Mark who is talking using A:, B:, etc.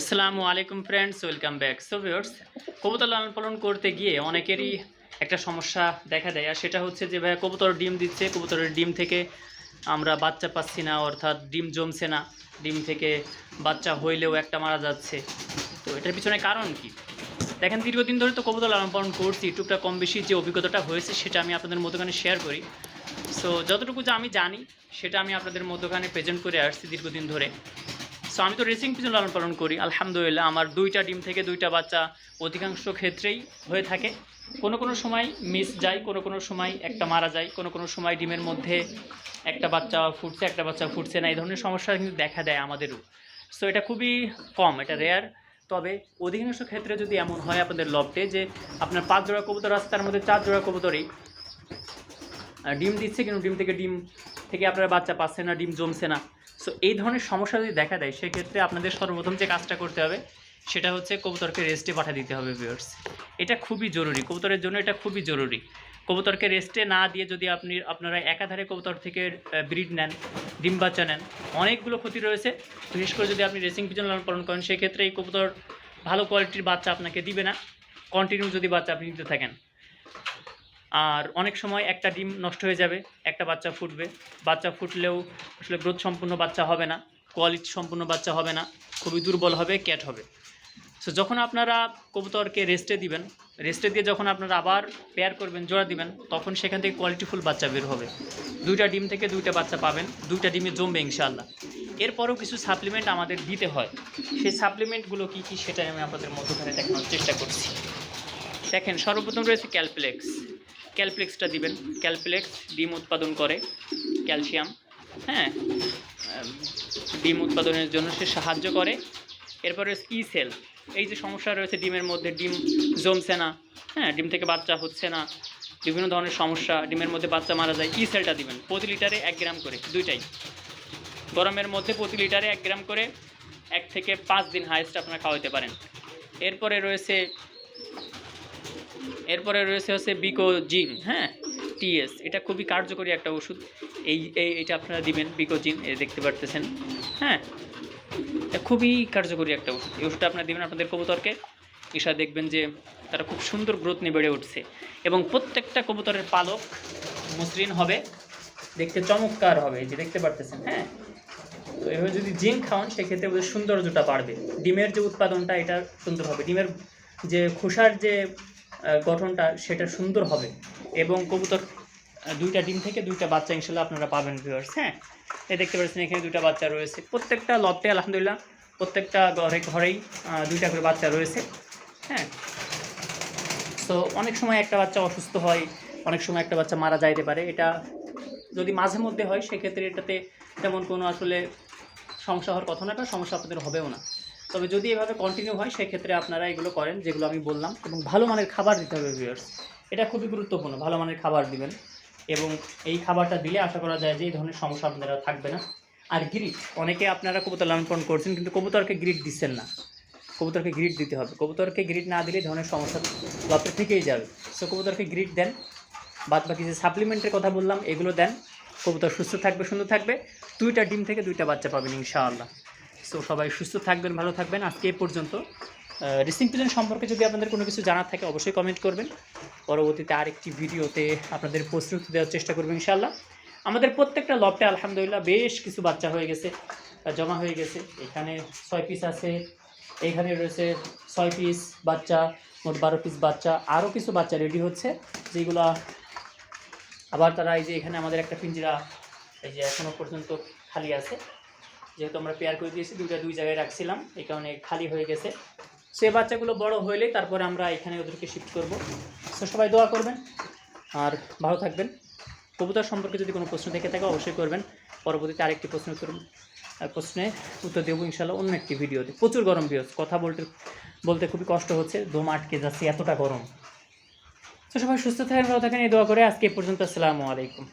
A: আসসালামু আলাইকুম friends welcome back so viewers কবুতর লালন পালন করতে গিয়ে অনেকেরই একটা সমস্যা দেখা দেয়, আর সেটা হচ্ছে যে ভাইয়া কবুতর ডিম দিচ্ছে, কবুতরের ডিম থেকে আমরা বাচ্চা পাচ্ছি না, অর্থাৎ ডিম জমছে না, ডিম থেকে বাচ্চা হইলেও একটা মারা যাচ্ছে। তো এটার পিছনে কারণ কি? দেখেন, দীর্ঘদিন ধরে তো কবুতর লালন পালন করছি টুকটা কম বেশি যে অভিজ্ঞতাটা হয়েছে সেটা আমি আপনাদের মধ্যখানে শেয়ার করি। সো যতটুকু যা আমি জানি, সেটা আমি আপনাদের মধ্যখানে প্রেজেন্ট করে আসছি দীর্ঘদিন ধরে। সো আমি তো রেসিং পিজন লালন পালন করি। আলহামদুলিল্লাহ, আমার দুইটা ডিম থেকে দুইটা বাচ্চা অধিকাংশ ক্ষেত্রেই হয়ে থাকে। কোনো কোনো সময় মিস যায়, কোনো কোনো সময় একটা মারা যায়, কোনো কোনো সময় ডিমের মধ্যে একটা বাচ্চা ফুটছে, একটা বাচ্চা ফুটছে না, এই ধরনের সমস্যা কিন্তু দেখা দেয় আমাদেরও। সো এটা খুবই কম, এটা রেয়ার তবে অধিকাংশ ক্ষেত্রে যদি এমন হয় আপনাদের লবটে যে আপনার পাঁচ জোড়া কবুতর আছে, তার মধ্যে চার জোড়া কবুতরই ডিম দিচ্ছে, কিন্তু ডিম থেকে ডিম থেকে আপনারা বাচ্চা পাচ্ছে না, ডিম জমছে না। সো এই ধরনের সমস্যা যদি দেখা দেয়, সেক্ষেত্রে আপনাদের সর্বপ্রথম যে কাজটা করতে হবে, সেটা হচ্ছে কবুতরকে রেস্টে পাঠা দিতে হবে ভিউয়ার্স এটা খুবই জরুরি। কবুতরের জন্য এটা খুবই জরুরি। কবুতরকে রেস্টে না দিয়ে যদি আপনি, আপনারা একাধারে কবুতর থেকে ব্রিড নেন ডিম বাচ্চা নেন, অনেকগুলো ক্ষতি রয়েছে। বিশেষ করে যদি আপনি রেসিং পিজন লালন পালন করেন, সেক্ষেত্রে এই কবুতর ভালো কোয়ালিটির বাচ্চা আপনাকে দিবে না। কন্টিনিউ যদি বাচ্চা আপনি নিতে থাকেন। আর অনেক সময় একটা ডিম নষ্ট হয়ে যাবে, একটা বাচ্চা ফুটবে। বাচ্চা ফুটলেও আসলে গ্রোথ সম্পূর্ণ বাচ্চা হবে না কোয়ালিটি সম্পূর্ণ বাচ্চা হবে না, খুবই দুর্বল হবে ক্যাট হবে। সো যখন আপনারা কবুতরকে রেস্টে দিবেন রেস্টে দিয়ে যখন আপনারা আবার পেয়ার করবেন, জোড়া দিবেন, তখন সেখান থেকে কোয়ালিটিফুল বাচ্চা বের হবে। দুইটা ডিম থেকে দুইটা বাচ্চা পাবেন, দুইটা ডিমে জমবে ইনশাল্লাহ এরপরেও কিছু সাপ্লিমেন্ট আমাদের দিতে হয়। সেই সাপ্লিমেন্টগুলো কী কী সেটাই আমি আপনাদের মধ্যখানে দেখানোর চেষ্টা করছি। দেখেন, সর্বপ্রথম রয়েছে ক্যালপ্লেক্স ক্যালপ্লেক্সটা দিবেন। ক্যালপ্লেক্স ডিম উৎপাদন করে ক্যালসিয়াম। হ্যাঁ ডিম উৎপাদনের জন্য সে সাহায্য করে। এরপরে ই সেল। এই যে সমস্যা রয়েছে ডিমের মধ্যে, ডিম জমছে না। হ্যাঁ ডিম থেকে বাচ্চা হচ্ছে না। বিভিন্ন ধরনের সমস্যা, ডিমের মধ্যে বাচ্চা মারা যায়। ই সেলটা দিবেন, প্রতি লিটারে এক গ্রাম করে, দুইটাই। গরমের মধ্যে প্রতি লিটারে এক গ্রাম করে এক থেকে পাঁচ দিন হাইস্ট আপনারা খাওয়াতে পারেন। এরপরে রয়েছে এরপরে রয়েছে হচ্ছে বিকো জিন হ্যাঁ? টিএস, এটা খুবই কার্যকরী একটা ওষুধ। এই এই, এটা আপনারা দিবেন বিকো জিন এ দেখতে পারতেছেন হ্যাঁ? এটা খুবই কার্যকরী একটা ওষুধ। এই ওষুধটা আপনারা দিবেন আপনাদের কবুতরকে ঈশা দেখবেন যে তারা খুব সুন্দর গ্রোথ নিয়ে বেড়ে উঠছে। এবং প্রত্যেকটা কবুতরের পালক মসৃণ হবে, দেখতে চমৎকার হবে যে দেখতে পারতেছেন হ্যাঁ? তো এভাবে যদি জিঙ্ক খাওয়ান, সেক্ষেত্রে ওদের সৌন্দর্যটা বাড়বে। ডিমের যে উৎপাদনটা, এটা সুন্দর হবে। ডিমের যে খোসার যে গঠনটা সেটা সুন্দর হবে। এবং কবুতর দুইটা ডিম থেকে দুইটা বাচ্চা ইনশাল্লাহ আপনারা পাবেন ভিউয়ার্স হ্যাঁ? এই দেখতে পাচ্ছেন, এখানে দুইটা বাচ্চা রয়েছে। প্রত্যেকটা লটে, আলহামদুলিল্লাহ, প্রত্যেকটা ঘরে ঘরেই দুইটা করে বাচ্চা রয়েছে হ্যাঁ? তো অনেক সময় একটা বাচ্চা অসুস্থ হয়, অনেক সময় একটা বাচ্চা মারা যাইতে পারে। এটা যদি মাঝে মধ্যে হয়, সেক্ষেত্রে এটাতে তেমন কোনো আসলে সমস্যা হওয়ার কথা না, এটা সমস্যা আপনাদের হবেও না। তবে যদি এভাবে কন্টিনিউ হয়, সেক্ষেত্রে আপনারা এগুলো করেন, যেগুলো আমি বললাম, এবং ভালো মানের খাবার দিতে হবে ভিউয়ার্স এটা খুবই গুরুত্বপূর্ণ, ভালো মানের খাবার দিবেন। এবং এই খাবারটা দিলে আশা করা যায় যে এই ধরনের সমস্যা আপনারা থাকবে না। আর গ্রিট অনেকে আপনারা কবুতর লালন করছেন, কিন্তু কবুতরকে গ্রিট দিচ্ছেন না। কবুতরকে গ্রিট দিতে হবে। কবুতরকে গ্রিট না দিলে ধরনের সমস্যা লপে থেকেই যাবে। সো কবুতরকে গ্রিট দেন। বাদ বাকি যে সাপ্লিমেন্টের কথা বললাম, এগুলো দেন। কবুতর সুস্থ থাকবে, সুন্দর থাকবে। দুইটা ডিম থেকে দুইটা বাচ্চা পাবেন, ইনশাআল্লাহ। সো সবাই সুস্থ থাকবেন, ভালো থাকবেন। আজকে এ পর্যন্ত। রিসিং পিজন সম্পর্কে যদি আপনাদের কোনো কিছু জানার থাকে, অবশ্যই কমেন্ট করবেন। পরবর্তীতে আরেকটি ভিডিওতে আপনাদের প্রস্তুতি দেওয়ার চেষ্টা করবেন ইনশাআল্লাহ। আমাদের প্রত্যেকটা লবটে আলহামদুলিল্লাহ, বেশ কিছু বাচ্চা হয়ে গেছে জমা হয়ে গেছে। এখানে ছয় পিস আছে, এখানে রয়েছে ছয় পিস বাচ্চা, মোট বারো পিস বাচ্চা, আরও কিছু বাচ্চা রেডি হচ্ছে, যেগুলো আবার তারা এই যে এখানে আমাদের একটা পিঞ্জিরা, এই যে এখনও পর্যন্ত খালি আছে। যেহেতু আমরা পেয়ার করে দিয়েছি, দুইটা দুই জায়গায় রাখছিলাম, এই কারণে খালি হয়ে গেছে। সে বাচ্চাগুলো বড় হইলে তারপরে আমরা এখানে ওদেরকে শিফট করব। তো সবাই দোয়া করবেন আর ভালো থাকবেন। কবুতর সম্পর্কে যদি কোনো প্রশ্ন থেকে থাকে অবশ্যই করবেন। পরবর্তীতে আরেকটি প্রশ্ন উত্তর প্রশ্নে উত্তর দেবো ইনশাল্লাহ অন্য একটি ভিডিওতে। প্রচুর গরম বিয়স কথা বলতে বলতে খুবই কষ্ট হচ্ছে। দম আটকে যাচ্ছে, এতটা গরম। তো সবাই সুস্থ থাকেন, ভালো থাকেন, এই দোয়া করে আজকে পর্যন্ত। আসসালামু আলাইকুম।